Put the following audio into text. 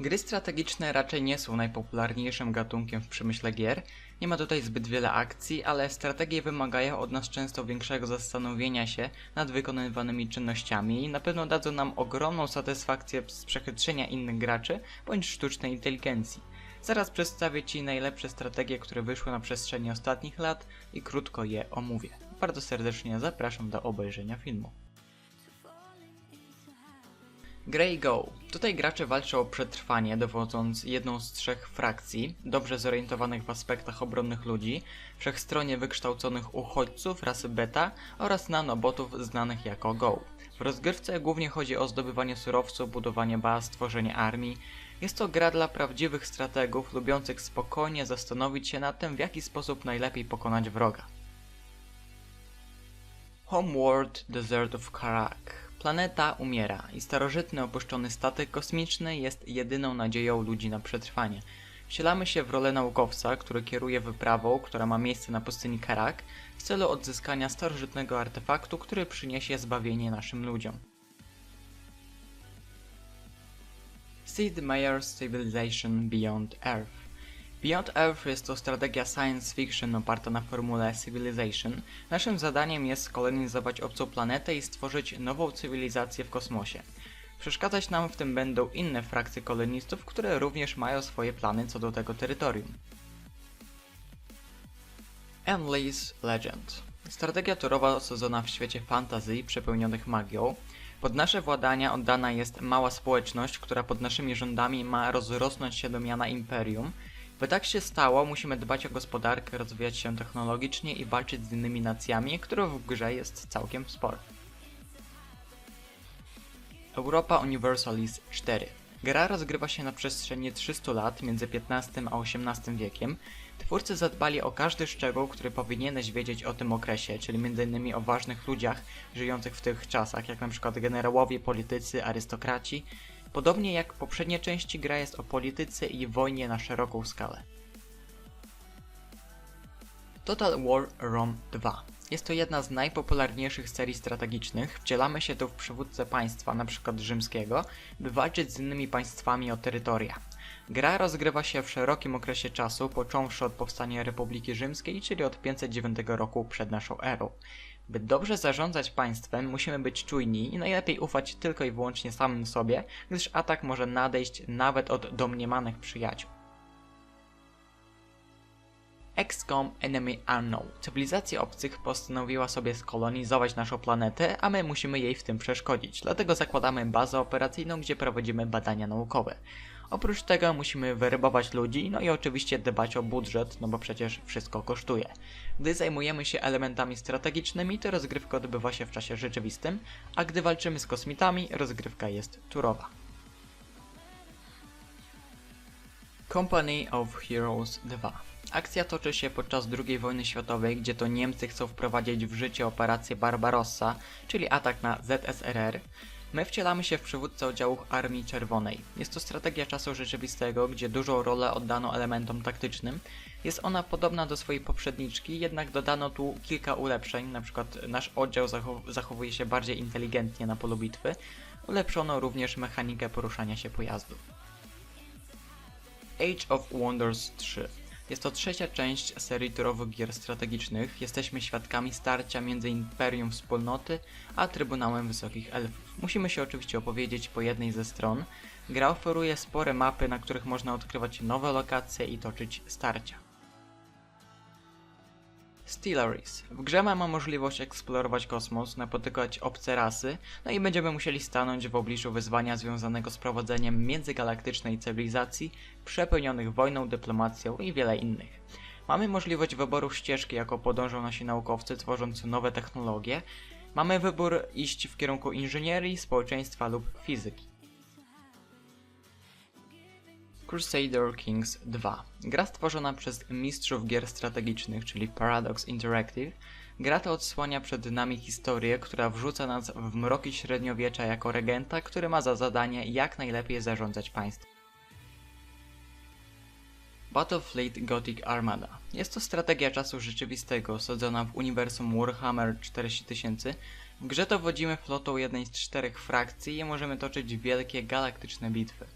Gry strategiczne raczej nie są najpopularniejszym gatunkiem w przemyśle gier. Nie ma tutaj zbyt wiele akcji, ale strategie wymagają od nas często większego zastanowienia się nad wykonywanymi czynnościami i na pewno dadzą nam ogromną satysfakcję z przechytrzenia innych graczy bądź sztucznej inteligencji. Zaraz przedstawię Ci najlepsze strategie, które wyszły na przestrzeni ostatnich lat i krótko je omówię. Bardzo serdecznie zapraszam do obejrzenia filmu. Grey Go. Tutaj gracze walczą o przetrwanie, dowodząc jedną z trzech frakcji, dobrze zorientowanych w aspektach obronnych ludzi, wszechstronnie wykształconych uchodźców rasy beta oraz nanobotów znanych jako Go. W rozgrywce głównie chodzi o zdobywanie surowców, budowanie baz, tworzenie armii. Jest to gra dla prawdziwych strategów, lubiących spokojnie zastanowić się nad tym, w jaki sposób najlepiej pokonać wroga. Homeworld Desert of Karak. Planeta umiera i starożytny opuszczony statek kosmiczny jest jedyną nadzieją ludzi na przetrwanie. Wcielamy się w rolę naukowca, który kieruje wyprawą, która ma miejsce na pustyni Karak, w celu odzyskania starożytnego artefaktu, który przyniesie zbawienie naszym ludziom. Sid Meier's Civilization Beyond Earth Beyond Earth jest to strategia science fiction oparta na formule Civilization. Naszym zadaniem jest kolonizować obcą planetę i stworzyć nową cywilizację w kosmosie. Przeszkadzać nam w tym będą inne frakcje kolonistów, które również mają swoje plany co do tego terytorium. Emily's Legend Strategia turowa osadzona w świecie fantazji przepełnionych magią. Pod nasze władania oddana jest mała społeczność, która pod naszymi rządami ma rozrosnąć się do miana imperium. By tak się stało, musimy dbać o gospodarkę, rozwijać się technologicznie i walczyć z innymi nacjami, których w grze jest całkiem sporo. Europa Universalis 4 Gra rozgrywa się na przestrzeni 300 lat między XV a XVIII wiekiem. Twórcy zadbali o każdy szczegół, który powinieneś wiedzieć o tym okresie, czyli m.in. o ważnych ludziach żyjących w tych czasach, jak np. generałowie, politycy, arystokraci. Podobnie jak poprzednie części, gra jest o polityce i wojnie na szeroką skalę. Total War Rome 2 jest to jedna z najpopularniejszych serii strategicznych. Wcielamy się tu w przywódcę państwa, np. rzymskiego, by walczyć z innymi państwami o terytoria. Gra rozgrywa się w szerokim okresie czasu, począwszy od powstania Republiki Rzymskiej, czyli od 509 roku przed naszą erą. By dobrze zarządzać państwem, musimy być czujni i najlepiej ufać tylko i wyłącznie samym sobie, gdyż atak może nadejść nawet od domniemanych przyjaciół. XCOM Enemy Unknown. Cywilizacja obcych postanowiła sobie skolonizować naszą planetę, a my musimy jej w tym przeszkodzić. Dlatego zakładamy bazę operacyjną, gdzie prowadzimy badania naukowe. Oprócz tego musimy werbować ludzi, no i oczywiście dbać o budżet, no bo przecież wszystko kosztuje. Gdy zajmujemy się elementami strategicznymi, to rozgrywka odbywa się w czasie rzeczywistym, a gdy walczymy z kosmitami, rozgrywka jest turowa. Company of Heroes 2 Akcja toczy się podczas II wojny światowej, gdzie to Niemcy chcą wprowadzić w życie operację Barbarossa, czyli atak na ZSRR. My wcielamy się w przywódcę oddziałów Armii Czerwonej. Jest to strategia czasu rzeczywistego, gdzie dużą rolę oddano elementom taktycznym. Jest ona podobna do swojej poprzedniczki, jednak dodano tu kilka ulepszeń, na przykład nasz oddział zachow zachowuje się bardziej inteligentnie na polu bitwy. Ulepszono również mechanikę poruszania się pojazdów. Age of Wonders 3 jest to trzecia część serii turowych gier strategicznych. Jesteśmy świadkami starcia między Imperium Wspólnoty a Trybunałem Wysokich Elfów. Musimy się oczywiście opowiedzieć po jednej ze stron. Gra oferuje spore mapy, na których można odkrywać nowe lokacje i toczyć starcia. Stellaris. W grze mamy możliwość eksplorować kosmos, napotykać obce rasy, no i będziemy musieli stanąć w obliczu wyzwania związanego z prowadzeniem międzygalaktycznej cywilizacji, przepełnionych wojną, dyplomacją i wiele innych. Mamy możliwość wyboru ścieżki, jaką podążą nasi naukowcy, tworząc nowe technologie. Mamy wybór iść w kierunku inżynierii, społeczeństwa lub fizyki. Crusader Kings 2. Gra stworzona przez mistrzów gier strategicznych, czyli Paradox Interactive. Gra ta odsłania przed nami historię, która wrzuca nas w mroki średniowiecza jako regenta, który ma za zadanie jak najlepiej zarządzać państwem. Battlefleet Gothic Armada. Jest to strategia czasu rzeczywistego, osadzona w uniwersum Warhammer 4000. W grze dowodzimy flotą jednej z czterech frakcji i możemy toczyć wielkie galaktyczne bitwy.